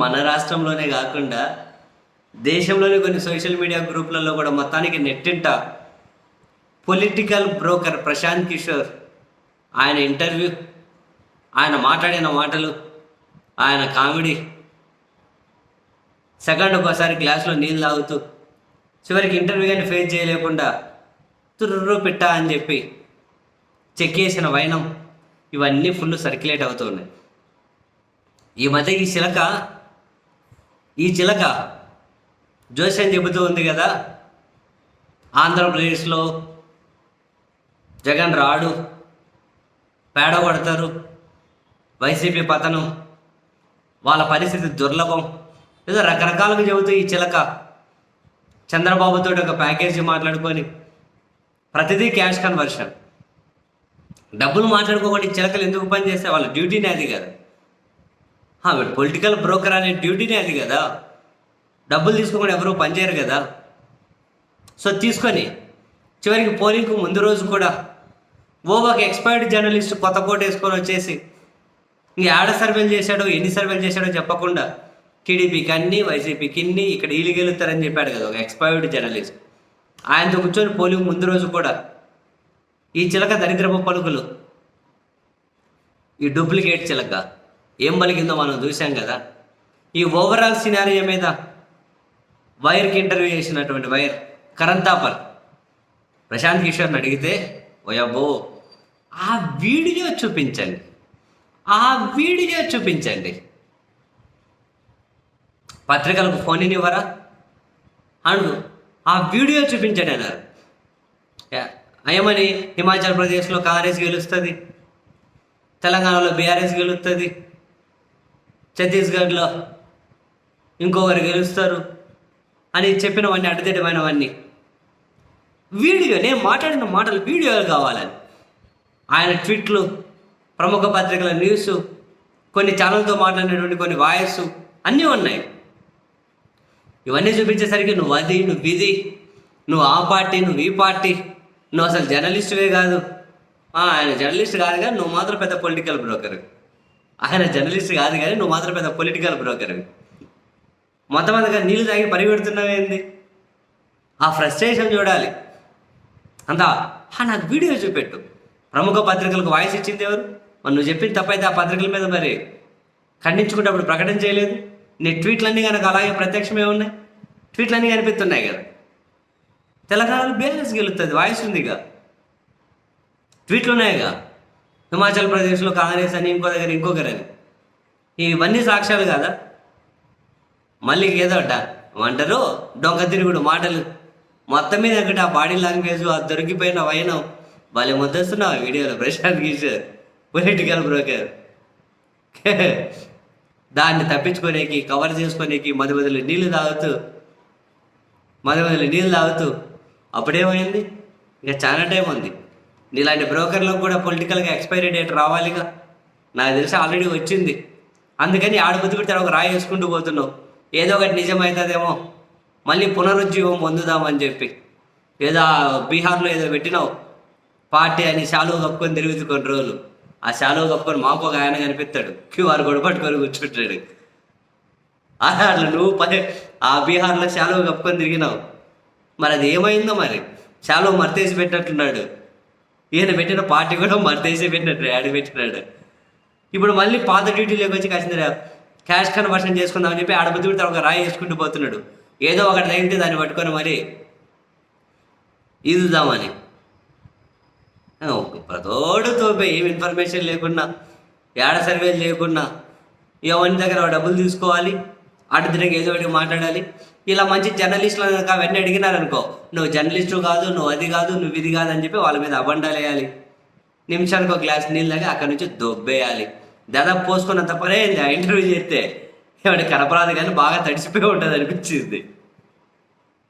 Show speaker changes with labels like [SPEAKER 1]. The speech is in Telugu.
[SPEAKER 1] మన రాష్ట్రంలోనే కాకుండా దేశంలోని కొన్ని సోషల్ మీడియా గ్రూపులలో కూడా మొత్తానికి నెట్టింట పొలిటికల్ బ్రోకర్ ప్రశాంత్ కిషోర్. ఆయన ఇంటర్వ్యూ ఆయన మాట్లాడిన మాటలు ఆయన కామెడీ. సెకండ్ ఒకసారి గ్లాస్లో నీళ్ళు తాగుతూ చివరికి ఇంటర్వ్యూ కానీ ఫేస్ చేయలేకుండా తుర్రు పిట్ట అని చెప్పి చెక్ చేసిన వైనం ఇవన్నీ ఫుల్ సర్క్యులేట్ అవుతూ ఉన్నాయి. ఈ మధ్య ఈ శిలక ఈ చిలక జోస్యం చెబుతూ ఉంది కదా ఆంధ్రప్రదేశ్లో జగన్ రాడు పేడ కొడతారు వైసీపీ పతనం వాళ్ళ పరిస్థితి దుర్లభం. ఏదో రకరకాలుగా చెబుతూ ఈ చిలక చంద్రబాబుతో ఒక ప్యాకేజీ మాట్లాడుకొని ప్రతిదీ క్యాష్ కన్వర్షన్. డబ్బులు మాట్లాడుకోకుండా ఈ చిలకలు ఎందుకు పని చేస్తే వాళ్ళ డ్యూటీనే అది కదా. పొలిటికల్ బ్రోకర్ అనే డ్యూటీనే అది కదా. డబ్బులు తీసుకోకుండా ఎవరు పనిచేయరు కదా. సో తీసుకొని చివరికి పోలింగ్కు ముందు రోజు కూడా ఓ ఒక ఎక్స్పైర్డ్ జర్నలిస్ట్ కొత్త కోట వేసుకొని వచ్చేసి ఇంక ఆడ సర్వేలు చేశాడో ఎన్ని సర్వేలు చేశాడో చెప్పకుండా టీడీపీకి అన్ని వైసీపీకి ఇన్ని ఇక్కడ వీళ్ళు గెలుస్తారని చెప్పాడు కదా ఒక ఎక్స్పైర్డ్ జర్నలిస్ట్ ఆయనతో కూర్చొని పోలింగ్ ముందు రోజు కూడా ఈ చిలక దరిద్రపు పలుకులు. ఈ డూప్లికేట్ చిలక. ఏం పలికిందో మనం చూసాం కదా. ఈ ఓవరాల్ సినారియో మీద వైర్కి ఇంటర్వ్యూ చేసినటువంటి వైర్ కరంతాపర్ ప్రశాంత్ కిషోర్ని అడిగితే ఓయబ్బో ఆ వీడియో చూపించండి. ఆ వీడియో చూపించండి. పత్రికలకు ఫోన్ ఇవ్వరా? అడుగు ఆ వీడియో చూపించండి అన్నారు. యా, ఏమని హిమాచల్ ప్రదేశ్లో కాంగ్రెస్ గెలుస్తుంది తెలంగాణలో బీఆర్ఎస్ గెలుస్తుంది ఛత్తీస్గఢ్లో ఇంకొకరు గెలుస్తారు అని చెప్పినవన్నీ అడ్డదిడ్డమైనవన్నీ వీడియో నేను మాట్లాడిన మాటలు వీడియోలు కావాలని. ఆయన ట్వీట్లు ప్రముఖ పత్రికల న్యూస్ కొన్ని ఛానల్తో మాట్లాడినటువంటి కొన్ని వాయిస్ అన్నీ ఉన్నాయి. ఇవన్నీ చూపించేసరికి నువ్వు అది నువ్వు ఇది నువ్వు ఆ పార్టీ నువ్వు ఈ పార్టీ నువ్వు అసలు జర్నలిస్టువే కాదు. ఆయన జర్నలిస్ట్ కాదు కానీ నువ్వు మాత్రం పెద్ద పొలిటికల్ బ్రోకర్. ఆయన జర్నలిస్ట్ కాదు కానీ నువ్వు మాత్రం పెద్ద పొలిటికల్ బ్రోకర్వి మొత్తం అంతగా నీళ్ళు తాగి పరిగెడుతున్నావేంది ఆ ఫ్రస్ట్రేషన్ చూడాలి. అంతా "హా, నాకు వీడియో చూపెట్టు. ప్రముఖ పత్రికలకు వాయిస్ ఇచ్చింది ఎవరు? మరి నువ్వు చెప్పిన తప్పైతే ఆ పత్రికల మీద మరి. ఖండించుకుంటే ప్రకటన చేయలేదు. నీ ట్వీట్లన్నీ కనుక అలాగే ప్రత్యక్షమే ఉన్నాయి. ట్వీట్లన్నీ కనిపిస్తున్నాయి కదా. తెలంగాణలో బీఆర్ఎస్ గెలుస్తుంది వాయిస్ ఉందిగా. ట్వీట్లు ఉన్నాయిగా హిమాచల్ ప్రదేశ్లో కాంగ్రెస్ అని ఇంకో దగ్గర ఇంకొకరని ఇవన్నీ సాక్ష్యాలు కాదా? మళ్ళీ ఏదో అట ఏమంటారు? డొంక తిరుగుడు మాటలు. మొత్తం మీద ఒకటి ఆ బాడీ లాంగ్వేజ్ ఆ దొరికిపోయిన వైనం. వాళ్ళే ముద్దస్తున్నావు వీడియోలో ప్రశాంత్ కిషోర్ పొలిటికల్ బ్రోకర్. దాన్ని తప్పించుకోనేకి కవర్ చేసుకోనేకి మధ్య మధ్యలో నీళ్ళు తాగుతూ మధ్య మధ్యలో నీళ్ళు తాగుతూ అప్పుడేమైంది? ఇంకా చాలా టైం ఉంది. ఇలాంటి బ్రోకర్లకు కూడా పొలిటికల్గా ఎక్స్పైరీ డేట్ రావాలిగా. నాకు తెలిసి ఆల్రెడీ వచ్చింది. అందుకని ఆడ బుద్ధి పెడితే ఒక రాయి వేసుకుంటూ పోతున్నావు. ఏదో ఒకటి నిజమవుతుందేమో మళ్ళీ పునరుజ్జీవం పొందుదామని చెప్పి. ఏదో బీహార్లో ఏదో పెట్టినావు. పార్టీ అని శాలువ కప్పుకొని తిరుగుతు కొన్ని రోజులు. ఆ శాలువ కప్పుకొని మాకు ఒక ఆయన కనిపిస్తాడు. క్యూఆర్ కోడ్ పట్టుకొని కూర్చుంటాడు. అలా అట్లా నువ్వు పదే ఆ బీహార్లో శాలువ కప్పుకొని తిరిగినావు. మరి అది ఏమైందో మరి? శాలువ మర్తేసి పెట్టినట్టున్నాడు. ఈయన పెట్టిన పార్టీ కూడా మర్తేసి పెట్టినట్టు యాడ్ పెట్టినాడు. ఇప్పుడు మళ్ళీ పాత డ్యూటీలోకి వచ్చి కాసిన క్యాష్ కన్వర్షన్ చేసుకుందామని చెప్పి ఆడబుద్ధి కూడా ఒక రాయి వేసుకుంటూ పోతున్నాడు. ఏదో ఒకటి తగిలితే దాన్ని పట్టుకొని మరి ఈదుదామని. ఒక ప్రతోడు తోపే ఏం ఇన్ఫర్మేషన్ లేకుండా ఏడ సర్వేలు లేకుండా ఎవరి దగ్గర డబ్బులు తీసుకోవాలి. అటు తిరిగి ఏదో ఒకటి మాట్లాడాలి. ఇలా మంచి జర్నలిస్టులు కనుక అవన్నీ అడిగినారనుకో నువ్వు జర్నలిస్టు కాదు నువ్వు అది కాదు నువ్వు ఇది కాదు అని చెప్పి వాళ్ళ మీద అబండాలు వేయాలి. నిమిషానికి ఒక గ్లాస్ నీళ్ళు తాగి అక్కడి నుంచి దొబ్బేయాలి. దాదాపు పోసుకున్నంత పనే ఇంటర్వ్యూ చేస్తే. ఏమంటే కనపరాదు కానీ బాగా తడిసిపోయి ఉంటుంది అనిపించింది.